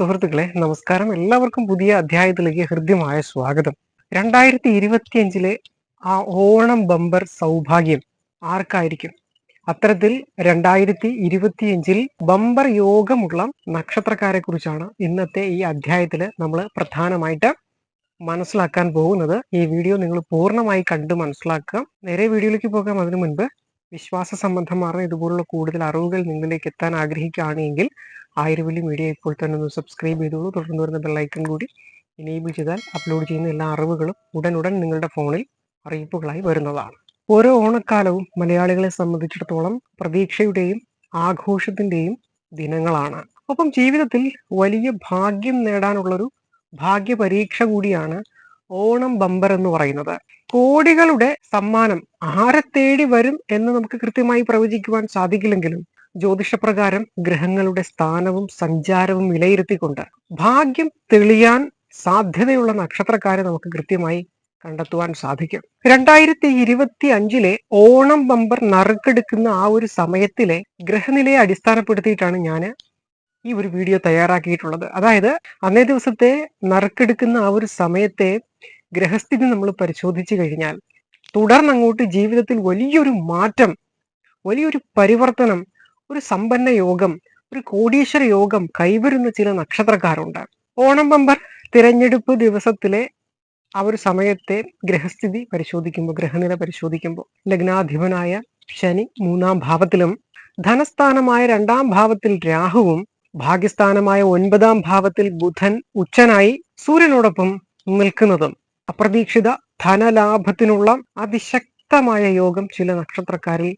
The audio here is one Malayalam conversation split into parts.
സുഹൃത്തുക്കളെ നമസ്കാരം. എല്ലാവർക്കും പുതിയ അധ്യായത്തിലേക്ക് ഹൃദ്യമായ സ്വാഗതം. രണ്ടായിരത്തി ഇരുപത്തിയഞ്ചിലെ ആ ഓണം ബമ്പർ സൗഭാഗ്യം ആർക്കായിരിക്കും? അത്തരത്തിൽ രണ്ടായിരത്തി ഇരുപത്തിയഞ്ചിൽ ബമ്പർ യോഗമുള്ള നക്ഷത്രക്കാരെ കുറിച്ചാണ് ഇന്നത്തെ ഈ അധ്യായത്തിൽ നമ്മൾ പ്രധാനമായിട്ട് മനസ്സിലാക്കാൻ പോകുന്നത്. ഈ വീഡിയോ നിങ്ങൾ പൂർണമായി കണ്ട് മനസ്സിലാക്കുക. നേരെ വീഡിയോയിലേക്ക് പോകാം. അതിനു മുൻപ് വിശ്വാസ സംബന്ധമാർന്ന ഇതുപോലുള്ള കൂടുതൽ അറിവുകൾ നിങ്ങളിലേക്ക് എത്താൻ ആഗ്രഹിക്കുകയാണെങ്കിൽ ആയിരവലി മീഡിയ ഇപ്പോൾ തന്നെ ഒന്ന് സബ്സ്ക്രൈബ് ചെയ്തോളൂ. തുടർന്ന് വരുന്ന ബെല്ലൈക്കൺ കൂടി എനേബിൾ ചെയ്താൽ അപ്ലോഡ് ചെയ്യുന്ന എല്ലാ അറിവുകളും ഉടൻ നിങ്ങളുടെ ഫോണിൽ അറിയിപ്പുകളായി വരുന്നതാണ്. ഓരോ ഓണക്കാലവും മലയാളികളെ സംബന്ധിച്ചിടത്തോളം പ്രതീക്ഷയുടെയും ആഘോഷത്തിന്റെയും ദിനങ്ങളാണ്. ഒപ്പം ജീവിതത്തിൽ വലിയ ഭാഗ്യം നേടാനുള്ളൊരു ഭാഗ്യ പരീക്ഷ കൂടിയാണ് ഓണം ബമ്പർ എന്ന് പറയുന്നത്. കോടികളുടെ സമ്മാനം ആരെ തേടി വരും എന്ന് നമുക്ക് കൃത്യമായി പ്രവചിക്കുവാൻ സാധിക്കില്ലെങ്കിലും ജ്യോതിഷപ്രകാരം ഗ്രഹങ്ങളുടെ സ്ഥാനവും സഞ്ചാരവും വിലയിരുത്തിക്കൊണ്ട് ഭാഗ്യം തെളിയാൻ സാധ്യതയുള്ള നക്ഷത്രക്കാരെ നമുക്ക് കൃത്യമായി കണ്ടെത്തുവാൻ സാധിക്കും. രണ്ടായിരത്തി ഇരുപത്തി അഞ്ചിലെ ഓണം ബമ്പർ നറുക്കെടുക്കുന്ന ആ ഒരു സമയത്തിലെ ഗ്രഹനിലയെ അടിസ്ഥാനപ്പെടുത്തിയിട്ടാണ് ഞാൻ ഈ ഒരു വീഡിയോ തയ്യാറാക്കിയിട്ടുള്ളത്. അതായത് അന്നേ ദിവസത്തെ നറുക്കെടുക്കുന്ന ആ ഒരു സമയത്തെ ഗ്രഹസ്ഥിതി നമ്മൾ പരിശോധിച്ചു കഴിഞ്ഞാൽ തുടർന്ന് അങ്ങോട്ട് ജീവിതത്തിൽ വലിയൊരു മാറ്റം വലിയൊരു പരിവർത്തനം ഒരു സമ്പന്ന യോഗം ഒരു കോടീശ്വര യോഗം കൈവരുന്ന ചില നക്ഷത്രക്കാരുണ്ട്. ഓണം ബമ്പർ തിരഞ്ഞെടുപ്പ് ദിവസത്തിലെ ആ ഒരു സമയത്തെ ഗ്രഹസ്ഥിതി പരിശോധിക്കുമ്പോൾ ഗ്രഹനില പരിശോധിക്കുമ്പോൾ ലഗ്നാധിപനായ ശനി മൂന്നാം ഭാവത്തിലും ധനസ്ഥാനമായ രണ്ടാം ഭാവത്തിൽ രാഹുവും ഭാഗ്യസ്ഥാനമായ ഒൻപതാം ഭാവത്തിൽ ബുധൻ ഉച്ചനായി സൂര്യനോടൊപ്പം നിൽക്കുന്നതും അപ്രതീക്ഷിത ധനലാഭത്തിനുള്ള അതിശക്തമായ യോഗം ചില നക്ഷത്രക്കാരിൽ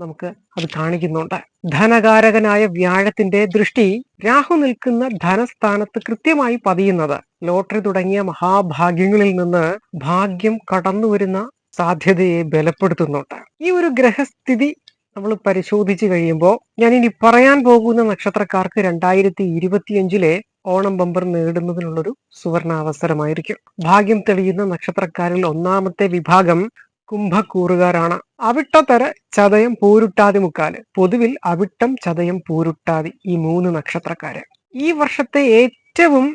നമുക്ക് അത് കാണിക്കുന്നുണ്ട്. ധനകാരകനായ വ്യാഴത്തിന്റെ ദൃഷ്ടി രാഹു നിൽക്കുന്ന ധനസ്ഥാനത്ത് കൃത്യമായി പതിയുന്നത്. ലോട്ടറി തുടങ്ങിയ മഹാഭാഗ്യങ്ങളിൽ നിന്ന് ഭാഗ്യം കടന്നു വരുന്ന സാധ്യതയെ ബലപ്പെടുത്തുന്നുണ്ട്. ഈ ഒരു ഗ്രഹസ്ഥിതി നമ്മൾ പരിശോധിച്ചു കഴിയുമ്പോൾ ഞാൻ ഇനി പറയാൻ പോകുന്ന നക്ഷത്രക്കാർക്ക് രണ്ടായിരത്തി ഇരുപത്തിയഞ്ചിലെ ഓണം ബമ്പർ നേടുന്നതിനുള്ളൊരു സുവർണ അവസരമായിരിക്കും ഭാഗ്യം തെളിയുന്ന നക്ഷത്രക്കാരിൽ ഒന്നാമത്തെ വിഭാഗം കുംഭക്കൂറുകാരാണ്. അവിട്ടത്തര ചതയം പൂരുട്ടാതി മുക്കാൽ. പൊതുവിൽ അവിട്ടം ചതയം പൂരുട്ടാതി ഈ മൂന്ന് നക്ഷത്രക്കാര്. ഈ വർഷത്തെ ഏറ്റവും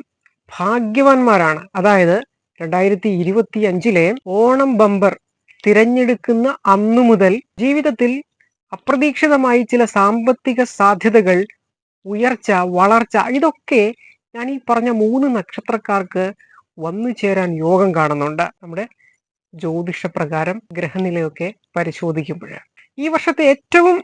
ഭാഗ്യവാന്മാരാണ്. അതായത് രണ്ടായിരത്തി ഇരുപത്തി അഞ്ചിലെ ഓണം ബമ്പർ തിരഞ്ഞെടുക്കുന്ന അന്നു മുതൽ ജീവിതത്തിൽ അപ്രതീക്ഷിതമായി ചില സാമ്പത്തിക സാധ്യതകൾ ഉയർച്ച വളർച്ച ഇതൊക്കെ ഞാൻ ഈ പറഞ്ഞ മൂന്ന് നക്ഷത്രക്കാർക്ക് വന്നു ചേരാൻ യോഗം കാണുന്നുണ്ട്. നമ്മുടെ ജ്യോതിഷപ്രകാരം ഗ്രഹനിലയൊക്കെ പരിശോധിക്കുമ്പോൾ ഈ വർഷത്തെ ഏറ്റവും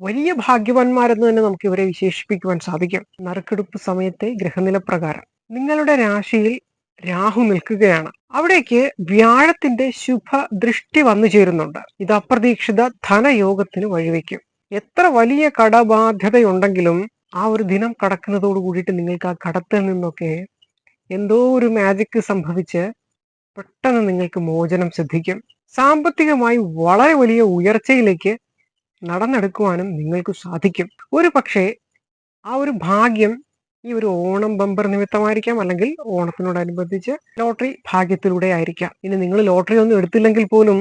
വലിയ ഭാഗ്യവാന്മാരെന്ന് തന്നെ നമുക്ക് ഇവരെ വിശേഷിപ്പിക്കുവാൻ സാധിക്കും. നറുക്കെടുപ്പ് സമയത്തെ ഗ്രഹനില പ്രകാരം. നിങ്ങളുടെ രാശിയിൽ രാഹു നിൽക്കുകയാണ്. അവിടേക്ക് വ്യാഴത്തിന്റെ ശുഭ ദൃഷ്ടി വന്നു ചേരുന്നുണ്ട്. ഇത് അപ്രതീക്ഷിത ധനയോഗത്തിന് വഴിവെക്കും. എത്ര വലിയ കടബാധ്യതയുണ്ടെങ്കിലും ആ ഒരു ദിനം കടക്കുന്നതോട് കൂടിയിട്ട് നിങ്ങൾക്ക് ആ കടത്തിൽ നിന്നൊക്കെ എന്തോ ഒരു മാജിക് സംഭവിച്ച് പെട്ടെന്ന് നിങ്ങൾക്ക് മോചനം സിദ്ധിക്കും. സാമ്പത്തികമായി വളരെ വലിയ ഉയർച്ചയിലേക്ക് നടന്നെടുക്കുവാനും നിങ്ങൾക്ക് സാധിക്കും. ഒരു പക്ഷേ ആ ഒരു ഭാഗ്യം ഈ ഒരു ഓണം ബമ്പർ നിമിത്തമായിരിക്കാം അല്ലെങ്കിൽ ഓണത്തിനോടനുബന്ധിച്ച് ലോട്ടറി ഭാഗ്യത്തിലൂടെ ആയിരിക്കാം. ഇനി നിങ്ങൾ ലോട്ടറി ഒന്നും എടുത്തില്ലെങ്കിൽ പോലും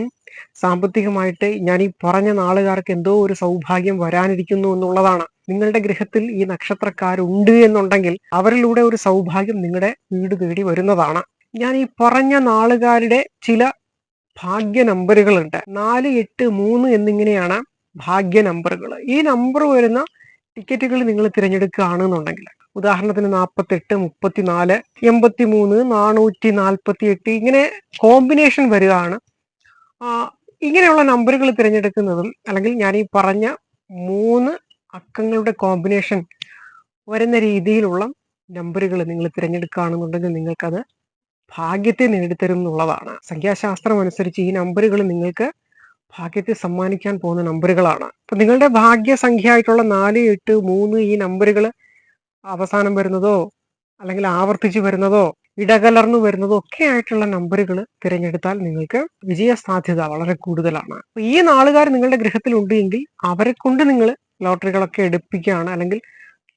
സാമ്പത്തികമായിട്ട് ഞാൻ ഈ പറഞ്ഞ നാളുകാർക്ക് എന്തോ ഒരു സൗഭാഗ്യം വരാനിരിക്കുന്നു എന്നുള്ളതാണ്. നിങ്ങളുടെ ഗൃഹത്തിൽ ഈ നക്ഷത്രക്കാരുണ്ട് എന്നുണ്ടെങ്കിൽ അവരിലൂടെ ഒരു സൗഭാഗ്യം നിങ്ങളുടെ വീട് തേടി വരുന്നതാണ്. ഞാൻ ഈ പറഞ്ഞ നാളുകാരുടെ ചില ഭാഗ്യ നമ്പറുകളുണ്ട്. നാല് എട്ട് മൂന്ന് എന്നിങ്ങനെയാണ് ഭാഗ്യ നമ്പറുകൾ. ഈ നമ്പർ വരുന്ന ടിക്കറ്റുകൾ നിങ്ങൾ തിരഞ്ഞെടുക്കുകയാണെന്നുണ്ടെങ്കിൽ ഉദാഹരണത്തിന് നാൽപ്പത്തെട്ട് മുപ്പത്തിനാല് എൺപത്തി മൂന്ന് നാനൂറ്റി നാൽപ്പത്തി എട്ട് ഇങ്ങനെ കോമ്പിനേഷൻ വരികയാണ്. ഇങ്ങനെയുള്ള നമ്പറുകൾ തിരഞ്ഞെടുക്കുന്നതും അല്ലെങ്കിൽ ഞാൻ ഈ പറഞ്ഞ മൂന്ന് അക്കങ്ങളുടെ കോമ്പിനേഷൻ വരുന്ന രീതിയിലുള്ള നമ്പറുകൾ നിങ്ങൾ തിരഞ്ഞെടുക്കുകയാണെന്നുണ്ടെങ്കിൽ നിങ്ങൾക്കത് ഭാഗ്യത്തെ നേടിത്തരും എന്നുള്ളതാണ് സംഖ്യാശാസ്ത്രം അനുസരിച്ച് ഈ നമ്പറുകൾ നിങ്ങൾക്ക് ഭാഗ്യത്തെ സമ്മാനിക്കാൻ പോകുന്ന നമ്പറുകളാണ് അപ്പൊ നിങ്ങളുടെ ഭാഗ്യസംഖ്യ ആയിട്ടുള്ള നാല് എട്ട് മൂന്ന് ഈ നമ്പറുകൾ അവസാനം വരുന്നതോ അല്ലെങ്കിൽ ആവർത്തിച്ചു വരുന്നതോ ഇടകലർന്നു വരുന്നതോ ഒക്കെ ആയിട്ടുള്ള നമ്പറുകൾ തിരഞ്ഞെടുത്താൽ നിങ്ങൾക്ക് വിജയ സാധ്യത വളരെ കൂടുതലാണ്. ഈ നാളുകാർ നിങ്ങളുടെ ഗൃഹത്തിൽ ഉണ്ടെങ്കിൽ അവരെ കൊണ്ട് നിങ്ങൾ ലോട്ടറികളൊക്കെ എടുപ്പിക്കുകയാണ് അല്ലെങ്കിൽ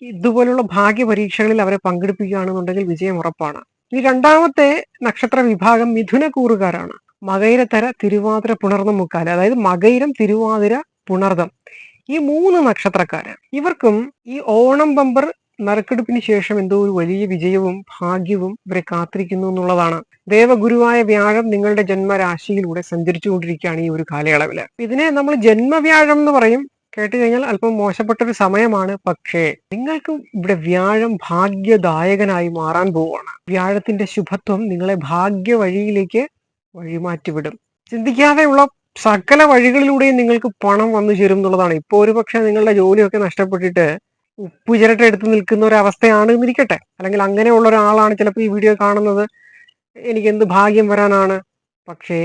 ഇതുപോലുള്ള ഭാഗ്യ പരീക്ഷകളിൽ അവരെ പങ്കെടുപ്പിക്കുകയാണെന്നുണ്ടെങ്കിൽ വിജയം ഉറപ്പാണ്. ഈ രണ്ടാമത്തെ നക്ഷത്ര വിഭാഗം മിഥുന കൂറുകാരാണ്. മകൈരത്തര തിരുവാതിര പുണർന്ന മുക്കാൽ അതായത് മകൈരം തിരുവാതിര പുണർദം. ഈ മൂന്ന് നക്ഷത്രക്കാര് ഇവർക്കും ഈ ഓണം ബമ്പർ നറുക്കെടുപ്പിന് ശേഷം എന്തോ ഒരു വലിയ വിജയവും ഭാഗ്യവും ഇവരെ കാത്തിരിക്കുന്നു എന്നുള്ളതാണ്. ദേവഗുരുവായ വ്യാഴം നിങ്ങളുടെ ജന്മരാശിയിലൂടെ സഞ്ചരിച്ചുകൊണ്ടിരിക്കുകയാണ് ഈ ഒരു കാലയളവിൽ ഇതിനെ നമ്മൾ ജന്മവ്യാഴം എന്ന് പറയും. കേട്ട് കഴിഞ്ഞാൽ അല്പം മോശപ്പെട്ട ഒരു സമയമാണ്. പക്ഷേ നിങ്ങൾക്ക് ഇവിടെ വ്യാഴം ഭാഗ്യദായകനായി മാറാൻ പോവുകയാണ്. വ്യാഴത്തിന്റെ ശുഭത്വം നിങ്ങളെ ഭാഗ്യ വഴിയിലേക്ക് വഴിമാറ്റിവിടും. ചിന്തിക്കാതെയുള്ള സകല വഴികളിലൂടെയും നിങ്ങൾക്ക് പണം വന്നു ചേരും എന്നുള്ളതാണ്. ഇപ്പോൾ ഒരു പക്ഷേ നിങ്ങളുടെ ജോലിയൊക്കെ നഷ്ടപ്പെട്ടിട്ട് ഉപ്പ് ചിരട്ട എടുത്ത് നിൽക്കുന്ന ഒരു അവസ്ഥയാണ് എന്നിരിക്കട്ടെ അല്ലെങ്കിൽ അങ്ങനെയുള്ള ഒരാളാണ് ചിലപ്പോൾ ഈ വീഡിയോ കാണുന്നത്. എനിക്ക് എന്ത് ഭാഗ്യം വരാനാണ്. പക്ഷേ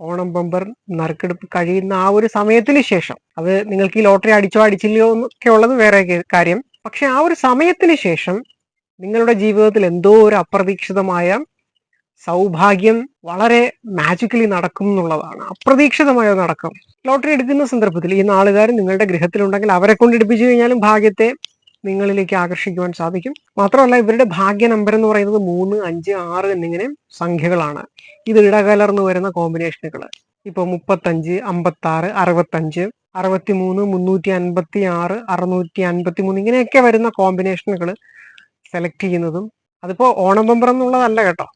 ഓണം ബമ്പർ നറുക്കെടുപ്പ് കഴിയുന്ന ആ ഒരു സമയത്തിന് ശേഷം അത് നിങ്ങൾക്ക് ഈ ലോട്ടറി അടിച്ചോ അടിച്ചില്ലയോ എന്നൊക്കെ ഉള്ളത് വേറെ കാര്യം. പക്ഷെ ആ ഒരു സമയത്തിന് ശേഷം നിങ്ങളുടെ ജീവിതത്തിൽ എന്തോ ഒരു അപ്രതീക്ഷിതമായ സൗഭാഗ്യം വളരെ മാജിക്കലി നടക്കും എന്നുള്ളതാണ്. അപ്രതീക്ഷിതമായ നടക്കം. ലോട്ടറി എടുക്കുന്ന സന്ദർഭത്തിൽ ഈ നാളുകാർ നിങ്ങളുടെ ഗൃഹത്തിലുണ്ടെങ്കിൽ അവരെ കൊണ്ട് എടുപ്പിച്ചു കഴിഞ്ഞാലും ഭാഗ്യത്തെ നിങ്ങളിലേക്ക് ആകർഷിക്കുവാൻ സാധിക്കും. മാത്രമല്ല ഇവരുടെ ഭാഗ്യ നമ്പർ എന്ന് പറയുന്നത് മൂന്ന് അഞ്ച് ആറ് എന്നിങ്ങനെ സംഖ്യകളാണ്. ഇത് ഇടകലർന്നു വരുന്ന കോമ്പിനേഷനുകൾ ഇപ്പൊ മുപ്പത്തഞ്ച് അമ്പത്തി ആറ് അറുപത്തഞ്ച് അറുപത്തി മൂന്ന് മുന്നൂറ്റി അൻപത്തി ആറ് അറുന്നൂറ്റി അൻപത്തി മൂന്ന് ഇങ്ങനെയൊക്കെ വരുന്ന കോമ്പിനേഷനുകൾ സെലക്ട് ചെയ്യുന്നതും അതിപ്പോ ഓണം ബമ്പർ എന്നുള്ളതല്ല കേട്ടോ.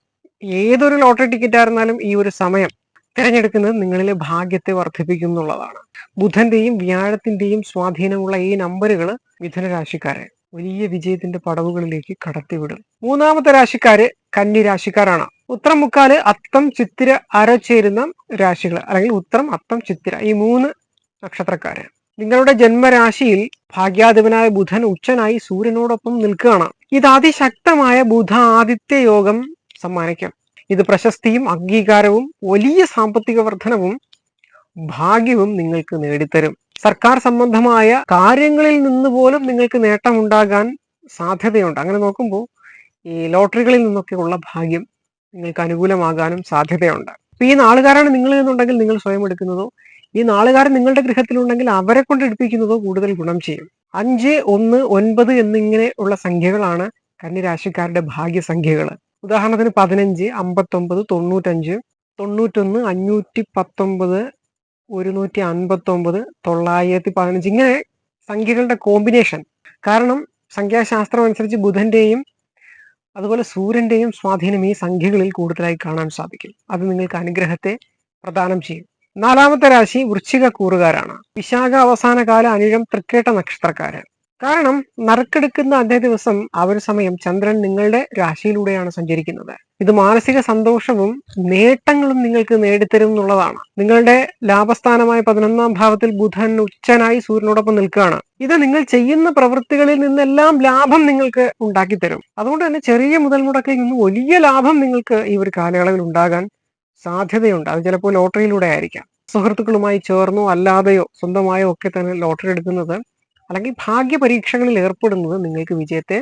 ഏതൊരു ലോട്ടറി ടിക്കറ്റ് ആയിരുന്നാലും ഈ ഒരു സമയം തിരഞ്ഞെടുക്കുന്നത് നിങ്ങളിലെ ഭാഗ്യത്തെ വർദ്ധിപ്പിക്കും എന്നുള്ളതാണ് ബുധന്റെയും വ്യാഴത്തിന്റെയും സ്വാധീനമുള്ള ഈ നമ്പറുകൾ മിഥുന രാശിക്കാരെ വലിയ വിജയത്തിന്റെ പടവുകളിലേക്ക് കടത്തിവിടും. മൂന്നാമത്തെ രാശിക്കാര് കന്നി രാശിക്കാരാണ്. ഉത്രം മുക്കാൽ അത്തം ചിത്തിര അരച്ചേരുന്ന രാശികൾ അല്ലെങ്കിൽ ഉത്രം അത്തം ചിത്തിര ഈ മൂന്ന് നക്ഷത്രക്കാര്. നിങ്ങളുടെ ജന്മരാശിയിൽ ഭാഗ്യാധിപനായ ബുധൻ ഉച്ചനായി സൂര്യനോടൊപ്പം നിൽക്കുകയാണ്. ഇത് അതിശക്തമായ ബുധ ആദിത്യ യോഗം സമ്മാനിക്കാം. ഇത് പ്രശസ്തിയും അംഗീകാരവും വലിയ സാമ്പത്തിക വർധനവും ഭാഗ്യവും നിങ്ങൾക്ക് നേടിത്തരും. സർക്കാർ സംബന്ധമായ കാര്യങ്ങളിൽ നിന്ന് പോലും നിങ്ങൾക്ക് നേട്ടമുണ്ടാകാൻ സാധ്യതയുണ്ട്. അങ്ങനെ നോക്കുമ്പോൾ ഈ ലോട്ടറികളിൽ നിന്നൊക്കെ ഉള്ള ഭാഗ്യം നിങ്ങൾക്ക് അനുകൂലമാകാനും സാധ്യതയുണ്ട്. ഇപ്പൊ ഈ നാളുകാരാണ് നിങ്ങൾ എന്നുണ്ടെങ്കിൽ നിങ്ങൾ സ്വയം എടുക്കുന്നതോ ഈ നാളുകാരൻ നിങ്ങളുടെ ഗൃഹത്തിലുണ്ടെങ്കിൽ അവരെ കൊണ്ട് എടുപ്പിക്കുന്നതോ കൂടുതൽ ഗുണം ചെയ്യും. അഞ്ച് ഒന്ന് ഒൻപത് എന്നിങ്ങനെ ഉള്ള സംഖ്യകളാണ് കന്യരാശിക്കാരുടെ ഭാഗ്യസംഖ്യകൾ ഉദാഹരണത്തിന് പതിനഞ്ച് അമ്പത്തൊമ്പത് തൊണ്ണൂറ്റഞ്ച് തൊണ്ണൂറ്റൊന്ന് അഞ്ഞൂറ്റി പത്തൊമ്പത് ഒരുന്നൂറ്റി അൻപത്തൊമ്പത് തൊള്ളായിരത്തി പതിനഞ്ച്. ഇങ്ങനെ സംഖ്യകളുടെ കോമ്പിനേഷൻ. കാരണം സംഖ്യാശാസ്ത്രം അനുസരിച്ച് ബുധന്റെയും അതുപോലെ സൂര്യന്റെയും സ്വാധീനം ഈ സംഖ്യകളിൽ കൂടുതലായി കാണാൻ സാധിക്കും. അത് നിങ്ങൾക്ക് അനുഗ്രഹത്തെ പ്രദാനം ചെയ്യും. നാലാമത്തെ രാശി വൃശ്ചിക കൂറുകാരാണ്. വിശാഖ അവസാന കാല അനിഴം തൃക്കേട്ട നക്ഷത്രക്കാര്. കാരണം നറുക്കെടുക്കുന്ന അതേ ദിവസം ആ ഒരു സമയം ചന്ദ്രൻ നിങ്ങളുടെ രാശിയിലൂടെയാണ് സഞ്ചരിക്കുന്നത്. ഇത് മാനസിക സന്തോഷവും നേട്ടങ്ങളും നിങ്ങൾക്ക് നേടിത്തരും എന്നുള്ളതാണ്. നിങ്ങളുടെ ലാഭസ്ഥാനമായ പതിനൊന്നാം ഭാവത്തിൽ ബുധൻ ഉച്ചനായി സൂര്യനോടൊപ്പം നിൽക്കുകയാണ്. ഇത് നിങ്ങൾ ചെയ്യുന്ന പ്രവൃത്തികളിൽ നിന്നെല്ലാം ലാഭം നിങ്ങൾക്ക് ഉണ്ടാക്കി തരും അതുകൊണ്ട് തന്നെ ചെറിയ മുതൽ മുടക്കിൽ നിന്ന് വലിയ ലാഭം നിങ്ങൾക്ക് ഈ ഒരു കാലയളവിൽ ഉണ്ടാകാൻ സാധ്യതയുണ്ട്. അത് ചിലപ്പോൾ ലോട്ടറിയിലൂടെ ആയിരിക്കാം. സുഹൃത്തുക്കളുമായി ചേർന്നോ അല്ലാതെയോ സ്വന്തമായോ ഒക്കെ തന്നെ ലോട്ടറി എടുക്കുന്നത് അല്ലെങ്കിൽ ഭാഗ്യ പരീക്ഷകളിൽ ഏർപ്പെടുന്നത് നിങ്ങൾക്ക് വിജയത്തെ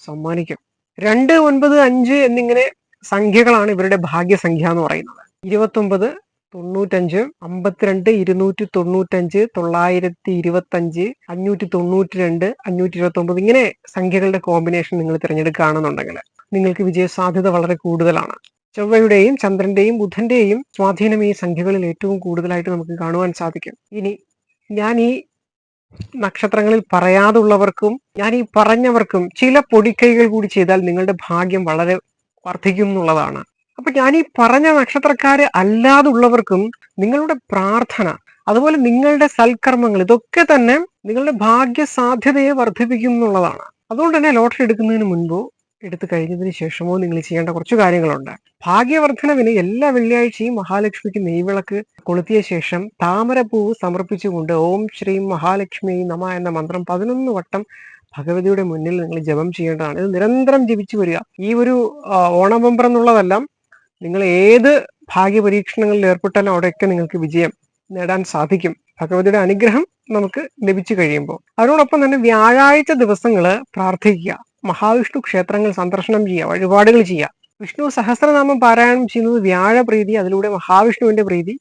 സമ്മാനിക്കും. രണ്ട് ഒൻപത് അഞ്ച് എന്നിങ്ങനെ സംഖ്യകളാണ് ഇവരുടെ ഭാഗ്യസംഖ്യ എന്ന് പറയുന്നത്. ഇരുപത്തൊമ്പത് തൊണ്ണൂറ്റഞ്ച് അമ്പത്തിരണ്ട് ഇരുന്നൂറ്റി തൊണ്ണൂറ്റഞ്ച് തൊള്ളായിരത്തി ഇരുപത്തഞ്ച് അഞ്ഞൂറ്റി തൊണ്ണൂറ്റി രണ്ട് അഞ്ഞൂറ്റി ഇരുപത്തി ഒമ്പത് ഇങ്ങനെ സംഖ്യകളുടെ കോമ്പിനേഷൻ നിങ്ങൾ തിരഞ്ഞെടുക്കുകയാണെന്നുണ്ടെങ്കിൽ നിങ്ങൾക്ക് വിജയ സാധ്യത വളരെ കൂടുതലാണ്. ചൊവ്വയുടെയും ചന്ദ്രന്റെയും ബുധന്റെയും സ്വാധീനം ഈ സംഖ്യകളിൽ ഏറ്റവും കൂടുതലായിട്ട് നമുക്ക് കാണുവാൻ സാധിക്കും. ഇനി ഞാൻ ഈ നക്ഷത്രങ്ങളിൽ പറയാതുള്ളവർക്കും ഞാൻ ഈ പറഞ്ഞവർക്കും ചില പൊടിക്കൈകൾ കൂടി ചെയ്താൽ നിങ്ങളുടെ ഭാഗ്യം വളരെ വർദ്ധിക്കും എന്നുള്ളതാണ്. അപ്പൊ ഞാൻ ഈ പറഞ്ഞ നക്ഷത്രക്കാര് അല്ലാതുള്ളവർക്കും നിങ്ങളുടെ പ്രാർത്ഥന അതുപോലെ നിങ്ങളുടെ സൽക്കർമ്മങ്ങൾ ഇതൊക്കെ തന്നെ നിങ്ങളുടെ ഭാഗ്യ സാധ്യതയെ വർദ്ധിപ്പിക്കും എന്നുള്ളതാണ്. അതുകൊണ്ട് തന്നെ ലോട്ടറി എടുക്കുന്നതിന് മുൻപോ എടുത്തു കഴിഞ്ഞതിന് ശേഷമോ നിങ്ങൾ ചെയ്യേണ്ട കുറച്ച് കാര്യങ്ങളുണ്ട്. ഭാഗ്യവർദ്ധനവിന് എല്ലാ വെള്ളിയാഴ്ചയും മഹാലക്ഷ്മിക്ക് നെയ്വിളക്ക് കൊളുത്തിയ ശേഷം താമരപ്പൂവ് സമർപ്പിച്ചുകൊണ്ട് ഓം ശ്രീ മഹാലക്ഷ്മി നമ എന്ന മന്ത്രം പതിനൊന്ന് വട്ടം ഭഗവതിയുടെ മുന്നിൽ നിങ്ങൾ ജപം ചെയ്യേണ്ടതാണ്. ഇത് നിരന്തരം ജപിച്ചു വരിക. ഈ ഒരു ഓണബമ്പർ എന്നുള്ളതെല്ലാം നിങ്ങൾ ഏത് ഭാഗ്യ പരീക്ഷണങ്ങളിൽ ഏർപ്പെട്ടാലും അവിടെയൊക്കെ നിങ്ങൾക്ക് വിജയം നേടാൻ സാധിക്കും. ഭഗവതിയുടെ അനുഗ്രഹം നമുക്ക് ലഭിച്ചു കഴിയുമ്പോൾ. അതിനോടൊപ്പം തന്നെ വ്യാഴാഴ്ച ദിവസങ്ങൾ പ്രാർത്ഥിക്കുക. മഹാവിഷ്ണു ക്ഷേത്രങ്ങൾ സന്ദർശനം ചെയ്യുക വഴിപാടുകൾ ചെയ്യുക വിഷ്ണു സഹസ്രനാമം പാരായണം ചെയ്യുന്നത് വ്യാഴപ്രീതി അതിലൂടെ മഹാവിഷ്ണുവിന്റെ പ്രീതി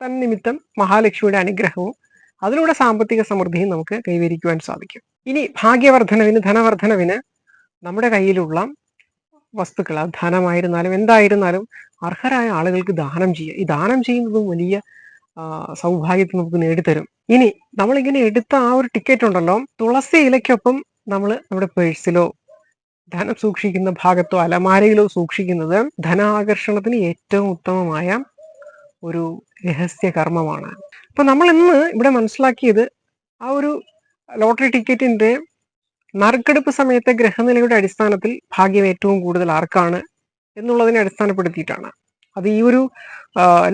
തന്നിമിത്തം മഹാലക്ഷ്മിയുടെ അനുഗ്രഹവും അതിലൂടെ സാമ്പത്തിക സമൃദ്ധിയും നമുക്ക് കൈവരിക്കുവാൻ സാധിക്കും. ഇനി ഭാഗ്യവർദ്ധനവിന് ധനവർദ്ധനവിന് നമ്മുടെ കയ്യിലുള്ള വസ്തുക്കൾ അത് ധനമായിരുന്നാലും എന്തായിരുന്നാലും അർഹരായ ആളുകൾക്ക് ദാനം ചെയ്യുക ഈ ദാനം ചെയ്യുന്നതും വലിയ സൗഭാഗ്യത്തെ നമുക്ക് നേടിത്തരും. ഇനി നമ്മളിങ്ങനെ എടുത്ത ആ ഒരു ടിക്കറ്റ് ഉണ്ടല്ലോ തുളസി ഇലയ്ക്കൊപ്പം നമ്മൾ നമ്മുടെ പേഴ്സിലോ ധനം സൂക്ഷിക്കുന്ന ഭാഗത്തോ അലമാരയിലോ സൂക്ഷിക്കുന്നത് ധനാകർഷണത്തിന് ഏറ്റവും ഉത്തമമായ ഒരു രഹസ്യ കർമ്മമാണ്. അപ്പൊ നമ്മൾ ഇന്ന് ഇവിടെ മനസ്സിലാക്കിയത് ആ ഒരു ലോട്ടറി ടിക്കറ്റിന്റെ നറുക്കെടുപ്പ് സമയത്തെ ഗ്രഹനിലയുടെ അടിസ്ഥാനത്തിൽ ഭാഗ്യം ഏറ്റവും കൂടുതൽ ആർക്കാണ് എന്നുള്ളതിനെ അടിസ്ഥാനപ്പെടുത്തിയിട്ടാണ്. അത് ഈ ഒരു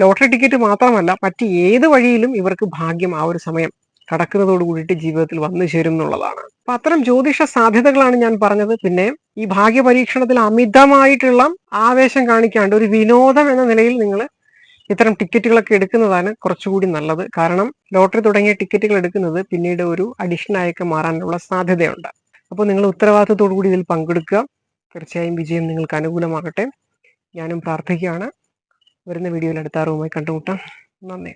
ലോട്ടറി ടിക്കറ്റ് മാത്രമല്ല മറ്റ് ഏത് വഴിയിലും ഇവർക്ക് ഭാഗ്യം ആ ഒരു സമയം കടക്കുന്നതോട് കൂടിയിട്ട് ജീവിതത്തിൽ വന്നു ചേരും എന്നുള്ളതാണ്. അപ്പൊ അത്തരം ജ്യോതിഷ സാധ്യതകളാണ് ഞാൻ പറഞ്ഞത്. പിന്നെ ഈ ഭാഗ്യ പരീക്ഷണത്തിൽ അമിതമായിട്ടുള്ള ആവേശം കാണിക്കാണ്ട് ഒരു വിനോദം എന്ന നിലയിൽ നിങ്ങൾ ഇത്തരം ടിക്കറ്റുകളൊക്കെ എടുക്കുന്നതാണ് കുറച്ചുകൂടി നല്ലത്. കാരണം ലോട്ടറി തുടങ്ങിയ ടിക്കറ്റുകൾ എടുക്കുന്നത് പിന്നീട് ഒരു അഡിഷണൽ ആയൊക്കെ മാറാനുള്ള സാധ്യതയുണ്ട്. അപ്പോൾ നിങ്ങൾ ഉത്തരവാദിത്തത്തോടു കൂടി ഇതിൽ പങ്കെടുക്കുക. തീർച്ചയായും വിജയം നിങ്ങൾക്ക് അനുകൂലമാകട്ടെ. ഞാനും പ്രാർത്ഥിക്കുകയാണ്. വരുന്ന വീഡിയോയിൽ അടുത്ത അറിവുമായി കണ്ടുമുട്ടാം. നന്ദി.